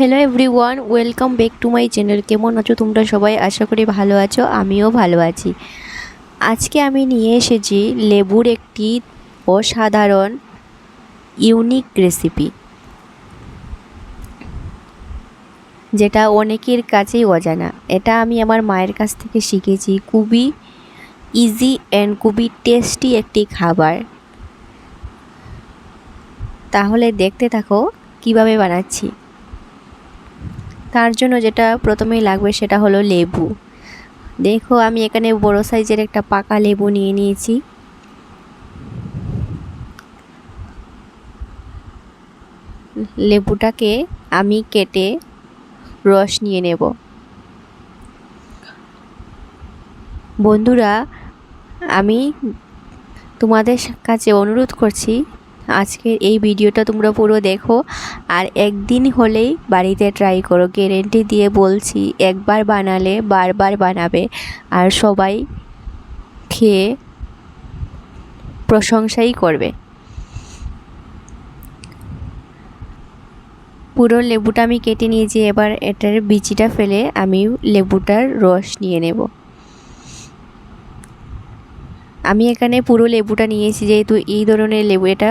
Hello everyone welcome back to my channel কেমন আছো তোমরা সবাই? আশা করি ভালো আছো, আমিও ভালো আছি। আজকে আমি নিয়ে এসেছি লেবুর একটি অসাধারণ ইউনিক রেসিপি যেটা অনেকের কাছেই অজানা। এটা আমি আমার মায়ের কাছ থেকে শিখেছি। খুবই ইজি অ্যান্ড খুবই টেস্টি একটি খাবার। তাহলে দেখতে থাকো, কীভাবে বানাচ্ছি। তার জন্য যেটা প্রথমেই লাগবে সেটা হলো লেবু। দেখো, আমি এখানে বড় সাইজের একটা পাকা লেবু নিয়ে নিয়েছি। লেবুটাকে আমি কেটে রস নিয়ে নেব। বন্ধুরা, আমি তোমাদের কাছে অনুরোধ করছি আজকের এই ভিডিওটা তোমরা পুরো দেখো আর একদিন হলেই বাড়িতে ট্রাই করো। গ্যারেন্টি দিয়ে বলছি, একবার বানালে বারবার বানাবে। আর সবাই খেয়ে প্রশংসাই করবে। পুরো লেবুটা আমি কেটে নিয়েছি, এবার এটার বিচিটা ফেলে আমি লেবুটার রস নিয়ে নেব। আমি এখানে পুরো লেবুটা নিয়েছি, যেহেতু এই ধরনের লেবু, এটা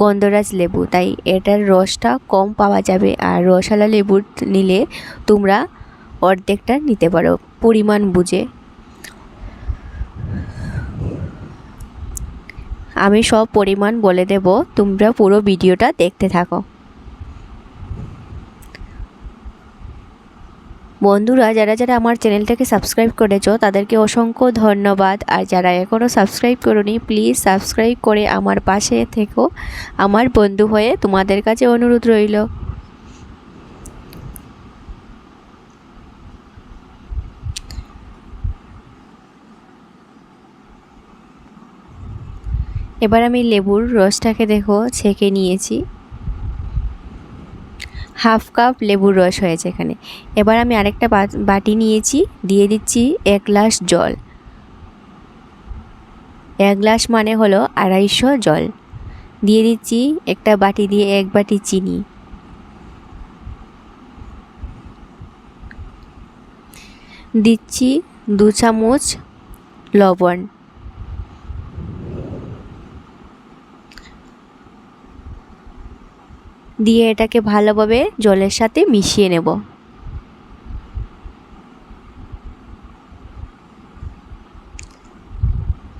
গন্ধরাজ লেবু, তাই এটার রসটা কম পাওয়া যাবে। আর রসালা লেবু নিলে তোমরা অর্ধেকটা নিতে পারো, পরিমাণ বুঝে। আমি সব পরিমাণ বলে দেব, তোমরা পুরো ভিডিওটা দেখতে থাকো। বন্ধুরা, যারা যারা আমার চ্যানেলটাকে সাবস্ক্রাইব করেছ, তাদেরকে অসংখ্য ধন্যবাদ। আর যারা এখনও সাবস্ক্রাইব করনি, প্লিজ সাবস্ক্রাইব করে আমার পাশে থেকো। আমার বন্ধু হয়ে তোমাদের কাছে অনুরোধ রইল। এবার আমি লেবুর রসটাকে দেখো, ছেঁকে নিয়েছি। হাফ কাপ লেবুর রস হয়েছে এখানে। এবার আমি আরেকটা বাটি নিয়েছি, দিয়ে দিচ্ছি এক গ্লাস জল। এক গ্লাস মানে হলো আড়াইশো জল। দিয়ে দিচ্ছি একটা বাটি দিয়ে এক বাটি চিনি। দিচ্ছি দু চামচ লবণ। দিয়ে এটাকে ভালোভাবে জলের সাথে মিশিয়ে নেব।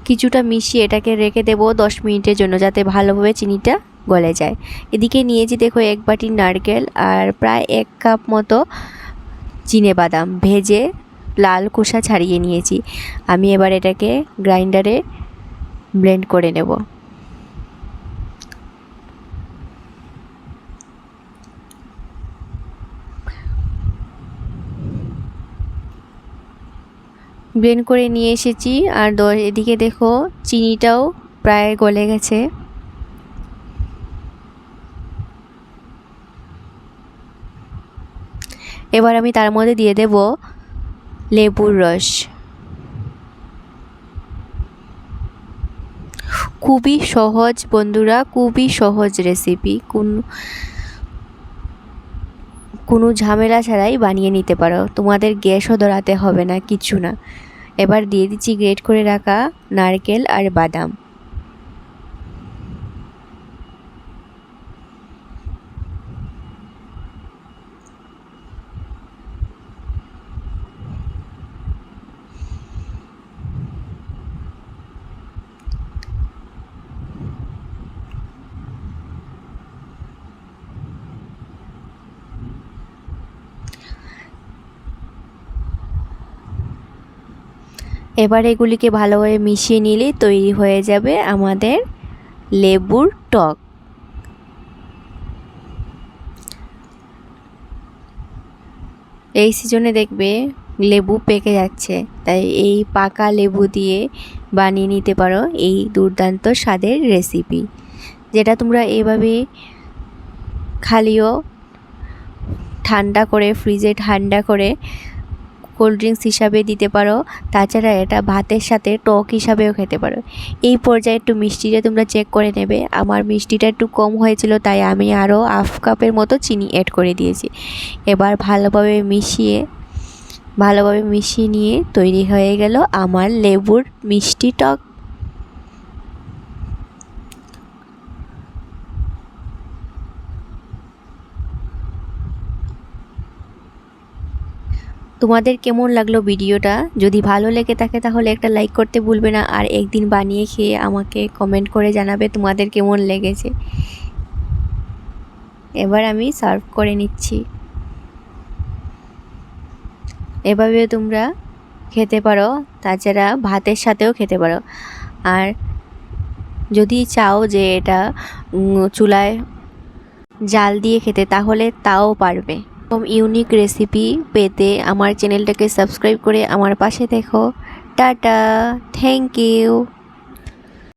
কিছুটা মিশিয়ে এটাকে রেখে দেব দশ মিনিটের জন্য যাতে ভালোভাবে চিনিটা গলে যায়। এদিকে নিয়েছি দেখো এক বাটি নারকেল আর প্রায় এক কাপ মতো চিনে বাদাম ভেজে লাল খোসা ছাড়িয়ে নিয়েছি। আমি এবার এটাকে গ্রাইন্ডারে ব্লেন্ড করে নেব। ব্লেন্ড করে নিয়ে এসেছি। আর এদিকে দেখো চিনিটাও প্রায় গলে গেছে। এবার আমি তার মধ্যে দিয়ে দেব লেবুর রস। খুবই সহজ বন্ধুরা, খুবই সহজ রেসিপি কোন, কোনো ঝামেলা ছাড়াই বানিয়ে নিতে পারো। তোমাদের গ্যাসও ধরাতে হবে না, কিছু না। এবার দিয়ে দিচ্ছি গ্রেট করে রাখা নারকেল আর বাদাম। এবার এগুলিকে ভালোভাবে মিশিয়ে নিলে তৈরি হয়ে যাবে আমাদের লেবুর টক। এই সিজনে দেখবে লেবু পেকে যাচ্ছে, তাই এই পাকা লেবু দিয়ে বানিয়ে নিতে পারো এই দুর্দান্ত স্বাদের রেসিপি। যেটা তোমরা এভাবে খালিও ঠান্ডা করে, ফ্রিজে ঠান্ডা করে কোল্ড ড্রিঙ্কস হিসাবে দিতে পারো। তাছাড়া এটা ভাতের সাথে টক হিসাবেও খেতে পারো। এই পর্যায়ে একটু মিষ্টিটা তোমরা চেক করে নেবে। আমার মিষ্টিটা একটু কম হয়েছিল, তাই আমি আরও হাফ কাপের মতো চিনি অ্যাড করে দিয়েছি। এবার ভালোভাবে মিশিয়ে ভালোভাবে মিশিয়ে নিয়ে তৈরি হয়ে গেল আমার লেবুর মিষ্টি টক। তোমাদের কেমন লাগল ভিডিওটা? যদি ভালো লেগে থাকে তাহলে একটা লাইক করতে ভুলবে না। আর একদিন বানিয়ে খেয়ে আমাকে কমেন্ট করে জানাবে তোমাদের কেমন লেগেছে। এবার আমি সার্ভ করে নিচ্ছি। এভাবে তোমরা খেতে পারো, তাছাড়া ভাতের সাথেও খেতে পারো। আর যদি চাও যে এটা চুলায় জাল দিয়ে খেতে, তাহলে তাও পারবে। এরকম ইউনিক রেসিপি পেতে আমার চ্যানেলটাকে সাবস্ক্রাইব করে আমার পাশে দেখো টাটা থ্যাংক ইউ